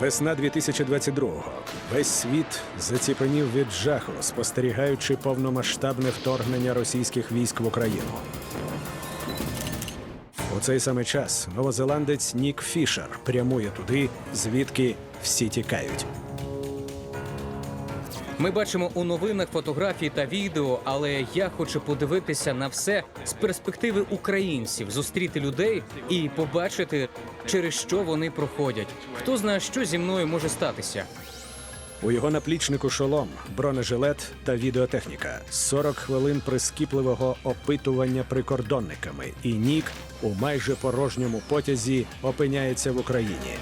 Весна 2022-го. Весь світ заціпенів від жаху, спостерігаючи повномасштабне вторгнення російських військ в Україну. У цей самий час новозеландець Нік Фішер прямує туди, звідки всі тікають. Ми бачимо у новинах фотографії та відео, але я хочу подивитися на все з перспективи українців, зустріти людей і побачити, через що вони проходять. Хто знає, що зі мною може статися. У його наплічнику шолом, бронежилет та відеотехніка. 40 хвилин прискіпливого опитування прикордонниками. І Нік у майже порожньому потязі опиняється в Україні.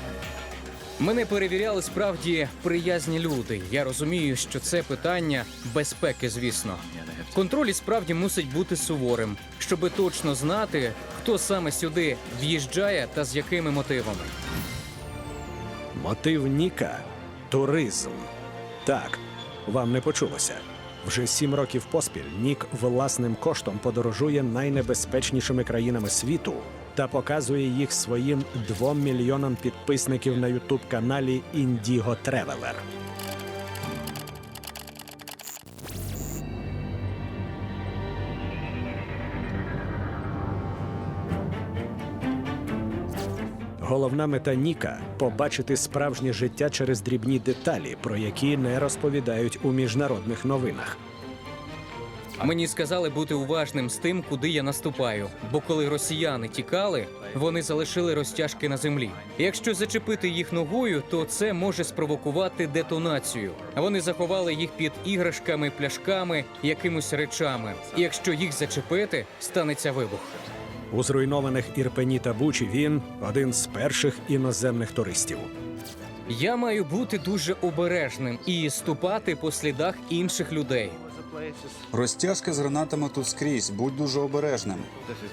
Мене перевіряли справді приязні люди. Я розумію, що це питання безпеки, звісно. Контроль справді мусить бути суворим, щоби точно знати, хто саме сюди в'їжджає та з якими мотивами. Мотив Ніка туризм. Так, вам не почулося. Вже сім років поспіль Нік власним коштом подорожує найнебезпечнішими країнами світу та показує їх своїм двом мільйонам підписників на ютуб каналі Індіго Тревелер. Головна мета Ніка побачити справжнє життя через дрібні деталі, про які не розповідають у міжнародних новинах. Мені сказали бути уважним з тим, куди я наступаю. Бо коли росіяни тікали, вони залишили розтяжки на землі. Якщо зачепити їх ногою, то це може спровокувати детонацію. Вони заховали їх під іграшками, пляшками, якимось речами. І якщо їх зачепити, станеться вибух. У зруйнованих Ірпені та Бучі він один з перших іноземних туристів. Я маю бути дуже обережним і ступати по слідах інших людей. Розтяжки з гранатами тут скрізь, будь дуже обережним.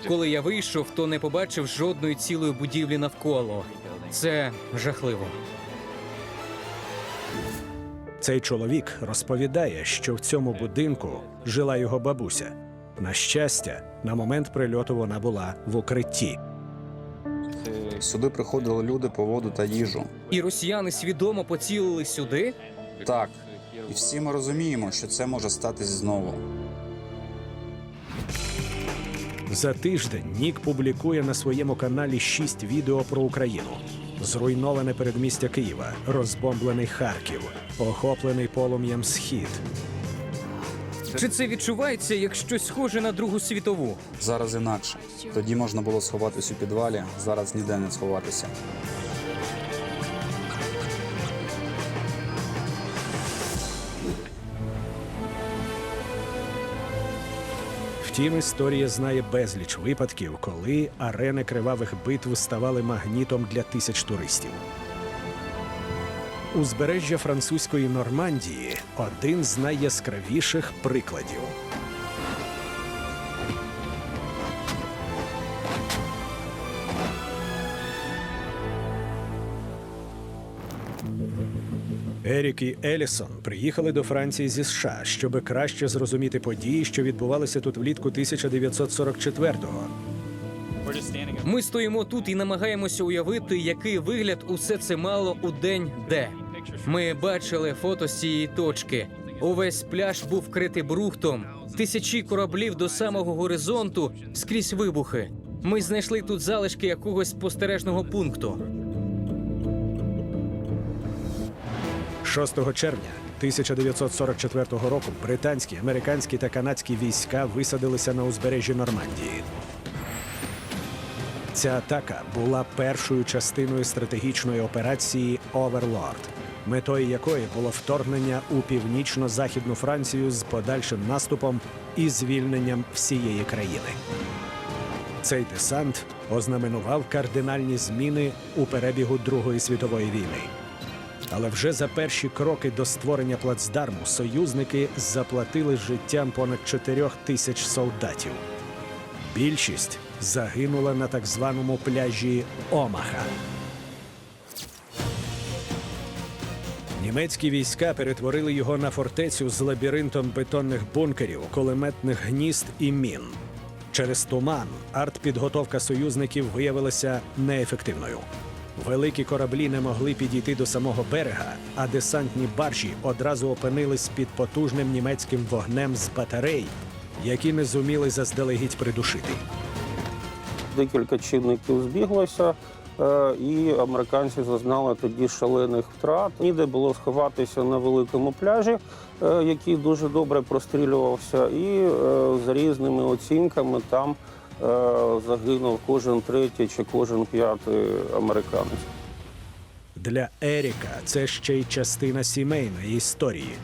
Коли я вийшов, то не побачив жодної цілої будівлі навколо. Це жахливо. Цей чоловік розповідає, що в цьому будинку жила його бабуся. На щастя, на момент прильоту вона була в укритті. Сюди приходили люди по воду та їжу. І росіяни свідомо поцілили сюди. Так, і всі ми розуміємо, що це може статись знову. За тиждень Нік публікує на своєму каналі шість відео про Україну. Зруйноване передмістя Києва, розбомблений Харків, охоплений полум'ям схід. Чи це відчувається як щось схоже на Другу світову? Зараз інакше. Тоді можна було сховатись у підвалі, зараз ніде не сховатися. Втім, історія знає безліч випадків, коли арени кривавих битв ставали магнітом для тисяч туристів. Узбережжя французької Нормандії один з найяскравіших прикладів. Ерік і Елісон приїхали до Франції зі США, щоби краще зрозуміти події, що відбувалися тут влітку 1944-го. Ми стоїмо тут і намагаємося уявити, який вигляд усе це мало у день Д. Ми бачили фото з цієї точки. Увесь пляж був вкритий брухтом, тисячі кораблів до самого горизонту скрізь вибухи. Ми знайшли тут залишки якогось спостережного пункту. 6 червня 1944 року британські, американські та канадські війська висадилися на узбережжі Нормандії. Ця атака була першою частиною стратегічної операції Оверлорд, метою якої було вторгнення у північно-західну Францію з подальшим наступом і звільненням всієї країни. Цей десант ознаменував кардинальні зміни у перебігу Другої світової війни. Але вже за перші кроки до створення плацдарму союзники заплатили життям понад 4 тисяч солдатів. Більшість загинула на так званому пляжі Омаха. Німецькі війська перетворили його на фортецю з лабіринтом бетонних бункерів, кулеметних гнізд і мін. Через туман артпідготовка союзників виявилася неефективною. Великі кораблі не могли підійти до самого берега, а десантні баржі одразу опинились під потужним німецьким вогнем з батарей, які не зуміли заздалегідь придушити. Декілька чинників збіглося, е, і американці зазнали тоді шалених втрат. Ніде було сховатися на великому пляжі, е, який дуже добре прострілювався, і е, за різними оцінками там загинув кожен третій чи кожен п'ятий американець. Для Еріка це ще й частина сімейної історії.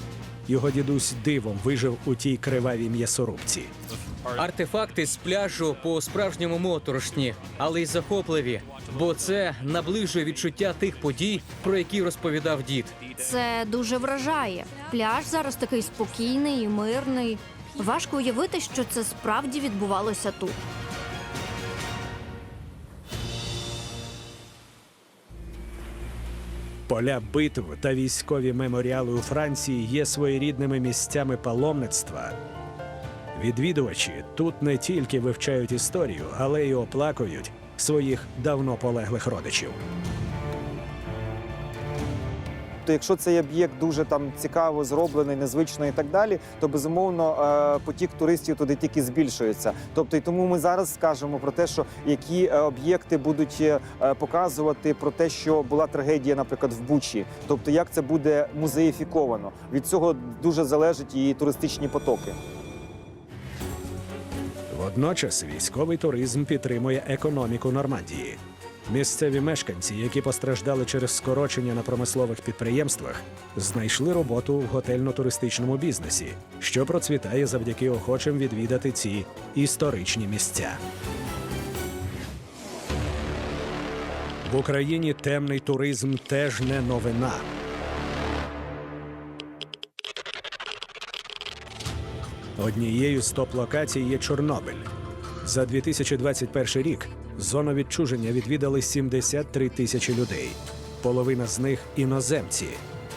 Його дідусь дивом вижив у тій кривавій м'ясорубці. Артефакти з пляжу по справжньому моторошні, але й захопливі, бо це наближує відчуття тих подій, про які розповідав дід. Це дуже вражає. Пляж зараз такий спокійний і мирний. Важко уявити, що це справді відбувалося тут. Поля битв та військові меморіали у Франції є своєрідними місцями паломництва. Відвідувачі тут не тільки вивчають історію, але й оплакують своїх давно полеглих родичів. То якщо цей об'єкт дуже там цікаво зроблений, незвично і так далі, то безумовно е, потік туристів туди тільки збільшується. Тобто, і тому ми зараз скажемо про те, що які е, об'єкти будуть е, показувати про те, що була трагедія, наприклад, в Бучі. Тобто, як це буде музеїфіковано. Від цього дуже залежать і туристичні потоки. Водночас військовий туризм підтримує економіку Нормандії. Місцеві мешканці, які постраждали через скорочення на промислових підприємствах, знайшли роботу в готельно-туристичному бізнесі, що процвітає завдяки охочим відвідати ці історичні місця. В Україні темний туризм теж не новина. Однією з топ-локацій є Чорнобиль. За 2021 рік зону відчуження відвідали 73 тисячі людей. Половина з них іноземці.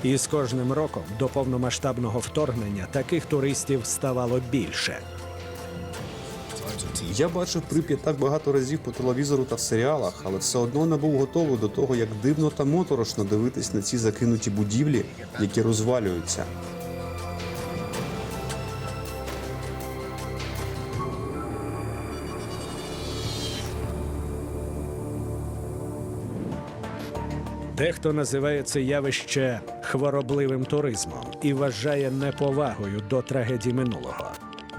І з кожним роком до повномасштабного вторгнення таких туристів ставало більше. Я бачив Прип'ять так багато разів по телевізору та в серіалах, але все одно не був готовий до того, як дивно та моторошно дивитись на ці закинуті будівлі, які розвалюються. Дехто називає це явище хворобливим туризмом і вважає неповагою до трагедії минулого.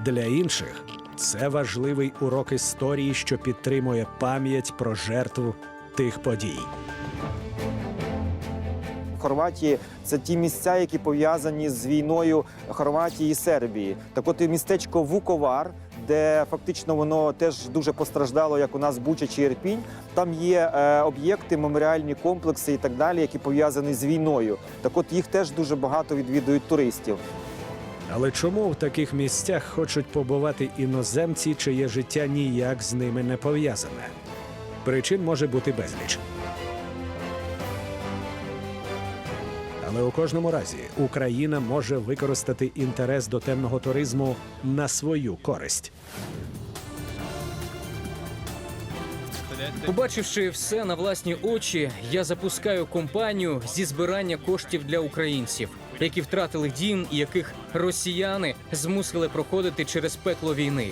Для інших це важливий урок історії, що підтримує пам'ять про жертву тих подій. Хорватії це ті місця, які пов'язані з війною Хорватії і Сербії. Так от і містечко Вуковар, де фактично воно теж дуже постраждало, як у нас Буча чи Ірпінь. Там є е, об'єкти, меморіальні комплекси і так далі, які пов'язані з війною. Так от їх теж дуже багато відвідують туристів. Але чому в таких місцях хочуть побувати іноземці, чиє життя ніяк з ними не пов'язане? Причин може бути безліч. Але у кожному разі Україна може використати інтерес до темного туризму на свою користь. Побачивши все на власні очі, я запускаю компанію зі збирання коштів для українців, які втратили дім і яких росіяни змусили проходити через пекло війни.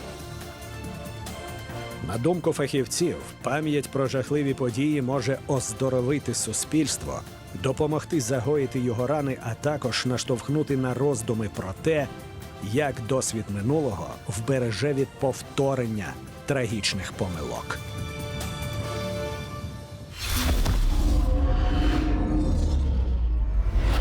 На думку фахівців, пам'ять про жахливі події може оздоровити суспільство, допомогти загоїти його рани, а також наштовхнути на роздуми про те, як досвід минулого вбереже від повторення трагічних помилок.